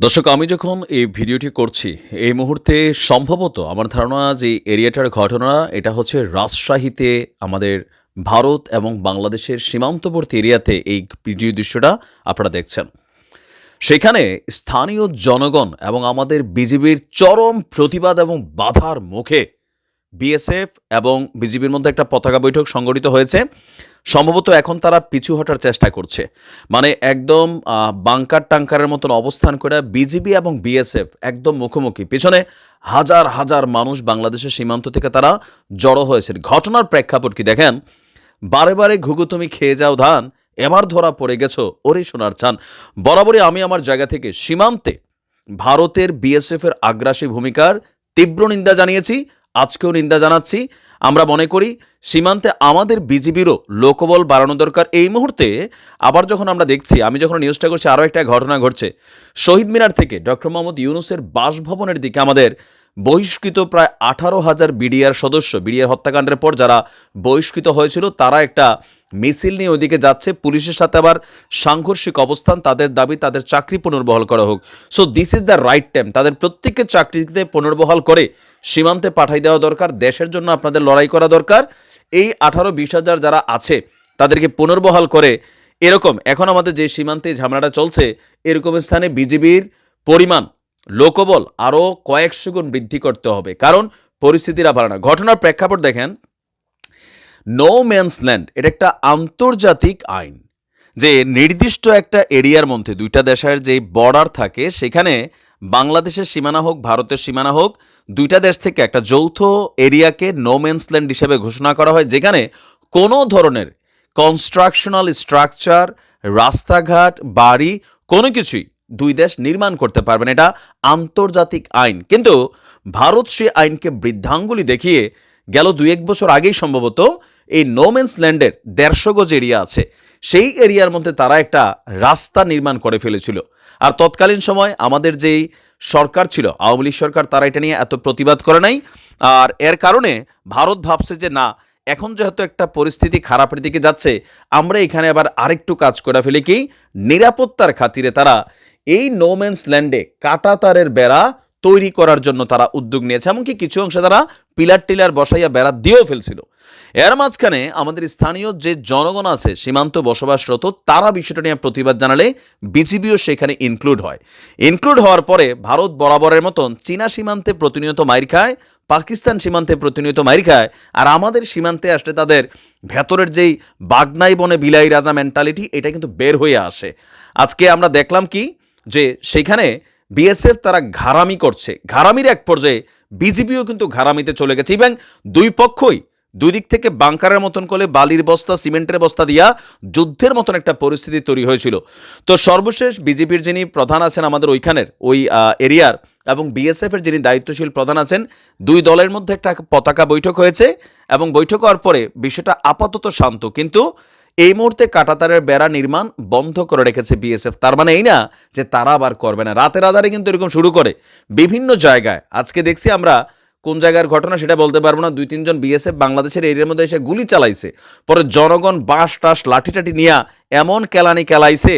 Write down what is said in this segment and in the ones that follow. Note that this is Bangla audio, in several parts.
দর্শক, আমি যখন এই ভিডিওটি করছি, এই মুহূর্তে সম্ভবত আমার ধারণা যে এরিয়াটার ঘটনা, এটা হচ্ছে রাজশাহীতে আমাদের ভারত এবং বাংলাদেশের সীমান্তবর্তী এরিয়াতে এই ভিডিও দৃশ্যটা আপনারা দেখছেন। সেখানে স্থানীয় জনগণ এবং আমাদের বিজিবির চরম প্রতিবাদ এবং বাধার মুখে বিএসএফ এবং বিজিবির মধ্যে একটা পতাকা বৈঠক সংগঠিত হয়েছে। সম্ভবত এখন তারা পিছু হটার চেষ্টা করছে। মানে একদম বাংকার টাঙ্কারের মতন অবস্থান করে বিজিবি এবং বিএসএফ একদম মুখোমুখি। পিছনে হাজার হাজার মানুষ বাংলাদেশের সীমান্ত থেকে তারা জড়ো হয়েছে। ঘটনার প্রেক্ষাপট কি দেখেন? বারে বারে ঘুঘু তুমি খেয়ে যাও ধান, এবার ধরা পড়ে গেছো ওরে সোনার চান। বরাবরই আমি আমার জায়গা থেকে সীমান্তে ভারতের বিএসএফ এর আগ্রাসী ভূমিকার তীব্র নিন্দা জানিয়েছি। আজকেও নিন্দা জানাচ্ছি। আমরা মনে করি, সীমান্তে আমাদের বিজিবিরও লোকবল বাড়ানো দরকার। এই মুহূর্তে আবার যখন আমরা দেখছি, আমি যখন নিউজটা করছি, আরও একটা ঘটনা ঘটছে। শহীদ মিনার থেকে ডক্টর মোহাম্মদ ইউনুসের বাসভবনের দিকে আমাদের বহিষ্কৃত প্রায় আঠারো হাজার বিডিআর সদস্য, বিডিআর হত্যাকাণ্ডের পর যারা বহিষ্কৃত হয়েছিল, তারা একটা মিছিল নিয়ে ওইদিকে যাচ্ছে। পুলিশের সাথে আবার সাংঘর্ষিক অবস্থান, তাদের দাবি তাদের চাকরি পুনর্বহাল করা হোক। So this is the right time তাদের প্রত্যেককে চাকরিতে পুনর্বহাল করে সীমান্তে পাঠাই দেওয়া দরকার, দেশের জন্য আপনাদের লড়াই করা দরকার। এই আঠারো বিশ হাজার যারা আছে, তাদেরকে পুনর্বহাল করে এরকম, এখন আমাদের যে সীমান্তে ঝামেলাটা চলছে, এরকম স্থানে বিজিবির পরিমাণ, লোকবল আরও কয়েকশো গুণ বৃদ্ধি করতে হবে। কারণ পরিস্থিতির আবার না। ঘটনার প্রেক্ষাপট দেখেন নো ম্যানস ল্যান্ড এটা একটা আন্তর্জাতিক আইন, যে নির্দিষ্ট একটা এরিয়ার মধ্যে, দুইটা দেশের যে বর্ডার থাকে, সেখানে বাংলাদেশের সীমানা হোক, ভারতের সীমানা হোক দুইটা দেশ থেকে একটা যৌথ এরিয়াকে নো ম্যানস ল্যান্ড হিসেবে ঘোষণা করা হয়, যেখানে কোনো ধরনের কনস্ট্রাকশনাল স্ট্রাকচার রাস্তাঘাট, বাড়ি কোনো কিছুই দুই দেশ নির্মাণ করতে পারবেন এটা আন্তর্জাতিক আইন। কিন্তু ভারত সে আইনকে বৃদ্ধাঙ্গুলি দেখিয়ে গেল দুই এক বছর আগেই সম্ভবত এই নোমেন্স ল্যান্ডের দেড়শো গজ এরিয়া আছে। সেই এরিয়ার মধ্যে তারা একটা রাস্তা নির্মাণ করে ফেলেছিল। আর তৎকালীন সময় আমাদের যেই সরকার ছিল, আওয়ামী লীগ সরকার তারা এটা নিয়ে এত প্রতিবাদ করে নাই। আর এর কারণে ভারত ভাবছে যে না, এখন যেহেতু একটা পরিস্থিতি খারাপের দিকে যাচ্ছে, আমরা এখানে আবার আরেকটু কাজ করে ফেলি কি? নিরাপত্তার খাতিরে তারা এই নোম্যান্স ল্যান্ডে কাটাতারের বেড়া তৈরি করার জন্য তারা উদ্যোগ নিয়েছে, এমনকি কিছু অংশে তারা পিলার টিলার বসাইয়া বেড়া দিয়েও ফেলছিল। এর মাঝখানে আমাদের স্থানীয় যে জনগণ আছে, সীমান্ত বসবাসরত, তারা বিষয়টা নিয়ে প্রতিবাদ জানালে বিজিবিও সেখানে ইনক্লুড হয়। ইনক্লুড হওয়ার পরে ভারত বরাবরের মতন চীনা সীমান্তে প্রতিনিয়ত মাইর খায়, পাকিস্তান সীমান্তে প্রতিনিয়ত মাইর খায়, আর আমাদের সীমান্তে আসলে তাদের ভেতরের যেই বাগনাই বনে বিলাই রাজা মেন্টালিটি এটা কিন্তু বের হয়ে আসে। আজকে আমরা দেখলাম কি, যে সেইখানে বিএসএফ তারা ঘারামি করছে। ঘারামির এক পর্যায়ে বিজিবিও কিন্তু ঘারামিতে চলে গেছে। এবং দুই পক্ষই দুই দিক থেকে বাংকারের মতন করে বালির বস্তা, সিমেন্টের বস্তা দিয়া যুদ্ধের মতন একটা পরিস্থিতি তৈরি হয়েছিল। তো সর্বশেষ বিজেপির যিনি প্রধান আছেন আমাদের ওইখানের, ওই এরিয়ার এবং বিএসএফ এর যিনি দায়িত্বশীল প্রধান আছেন, দুই দলের মধ্যে একটা পতাকা বৈঠক হয়েছে এবং বৈঠক হওয়ার পরে বিষয়টা আপাতত শান্ত। কিন্তু এই মুহূর্তে কাটাতারের বেড়া নির্মাণ বন্ধ করে রেখেছে বিএসএফ। তার মানে এই না যে তারা আবার করবে না। রাতের আধারে কিন্তু এরকম শুরু করে বিভিন্ন জায়গায়। আজকে দেখছি আমরা কোন জায়গার ঘটনা সেটা বলতে পারব না। দুই তিনজন বিএসএফ বাংলাদেশের এরিয়ার মধ্যে এসে গুলি চালাইছে। পরে জনগণ বাঁশ টাস লাঠি টাঠি নিয়া এমন কেলানি কেলাইছে,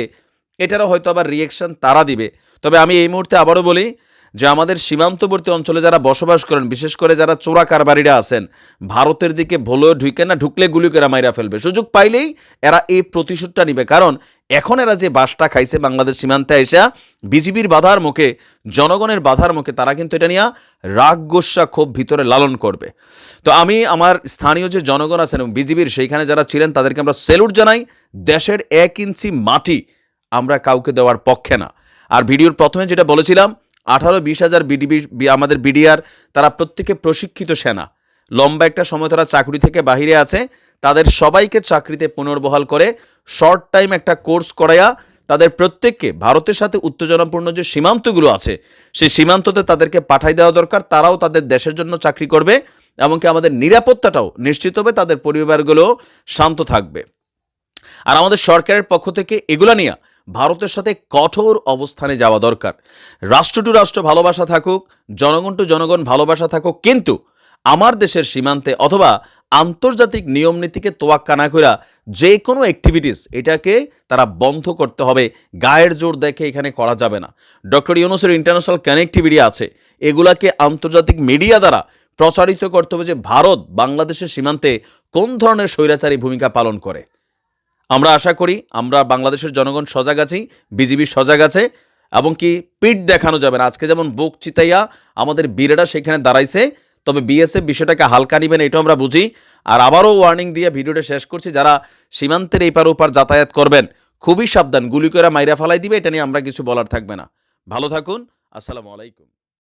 এটারও হয়তো আবার রিয়েকশন তারা দিবে। তবে আমি এই মুহূর্তে আবারও বলি যে আমাদের সীমান্তবর্তী অঞ্চলে যারা বসবাস করেন, বিশেষ করে যারা চোরা কারবারিরা আছেন, ভারতের দিকে ভোলো ঢুকে না, ঢুকলে গুলি করে মাইরা ফেলবে। সুযোগ পাইলেই এরা এই প্রতিশোধটা নিবে। কারণ এখন এরা যে বাসটা খাইছে বাংলাদেশ সীমান্তে এসে বিজিবির বাধার মুখে, জনগণের বাধার মুখে, তারা কিন্তু এটা নিয়ে রাগ গোস্বা ক্ষোভ ভিতরে লালন করবে। তো আমি আমার স্থানীয় যে জনগণ আছেন এবং বিজিবির সেইখানে যারা ছিলেন, তাদেরকে আমরা সেলুট জানাই, দেশের এক ইঞ্চি মাটি আমরা কাউকে দেওয়ার পক্ষে না। আর ভিডিওর প্রথমে যেটা বলেছিলাম আঠারো, বিশ হাজার বিডিবি আমাদের বিডিআর, তারা প্রত্যেকে প্রশিক্ষিত সেনা। লম্বা একটা সময় তারা চাকরি থেকে বাহিরে আছে। তাদের সবাইকে চাকরিতে পুনর্বহাল করে শর্ট টাইম একটা কোর্স করাইয়া তাদের প্রত্যেককে, ভারতের সাথে উত্তেজনাপূর্ণ যে সীমান্তগুলো আছে, সেই সীমান্ততে তাদেরকে পাঠাই দেওয়া দরকার। তারাও তাদের দেশের জন্য চাকরি করবে, এমনকি আমাদের নিরাপত্তাটাও নিশ্চিত হবে, তাদের পরিবারগুলো শান্ত থাকবে। আর আমাদের সরকারের পক্ষ থেকে এগুলা নিয়ে ভারতের সাথে কঠোর অবস্থানে যাওয়া দরকার। রাষ্ট্র টু রাষ্ট্র ভালোবাসা থাকুক, জনগণ টু জনগণ ভালোবাসা থাকুক, কিন্তু আমার দেশের সীমান্তে অথবা আন্তর্জাতিক নিয়ম নীতিকে তোয়াক্কা না করা যে কোনো অ্যাক্টিভিটিস এটাকে তারা বন্ধ করতে হবে। গায়ের জোর দেখে এখানে করা যাবে না। ডক্টর ইউনুসের ইন্টারন্যাশনাল কানেক্টিভিটি আছে। এগুলাকে আন্তর্জাতিক মিডিয়া দ্বারা প্রচারিত করতে হবে যে ভারত বাংলাদেশের সীমান্তে কোন ধরনের স্বৈরাচারী ভূমিকা পালন করে। আমরা আশা করি আমরা বাংলাদেশের জনগণ সজাগ আছি, বিজিবি সজাগ আছে, এবং কি পিঠ দেখানো যাবে না। আজকে যেমন বুক চিতাইয়া আমাদের বীরেরা সেখানে দাঁড়াইছে, তবে বিএসএফ বিষয়টাকে হালকা নিবেন এটাও আমরা বুঝি। আর আবারও ওয়ার্নিং দিয়ে ভিডিওটা শেষ করছি, যারা সীমান্তের এই পার ওপার যাতায়াত করবেন, খুবই সাবধান, গুলি করে মাইরা ফালাই দিবে, এটা নিয়ে আমরা কিছু বলার থাকবে না। ভালো থাকুন, আসসালামু আলাইকুম।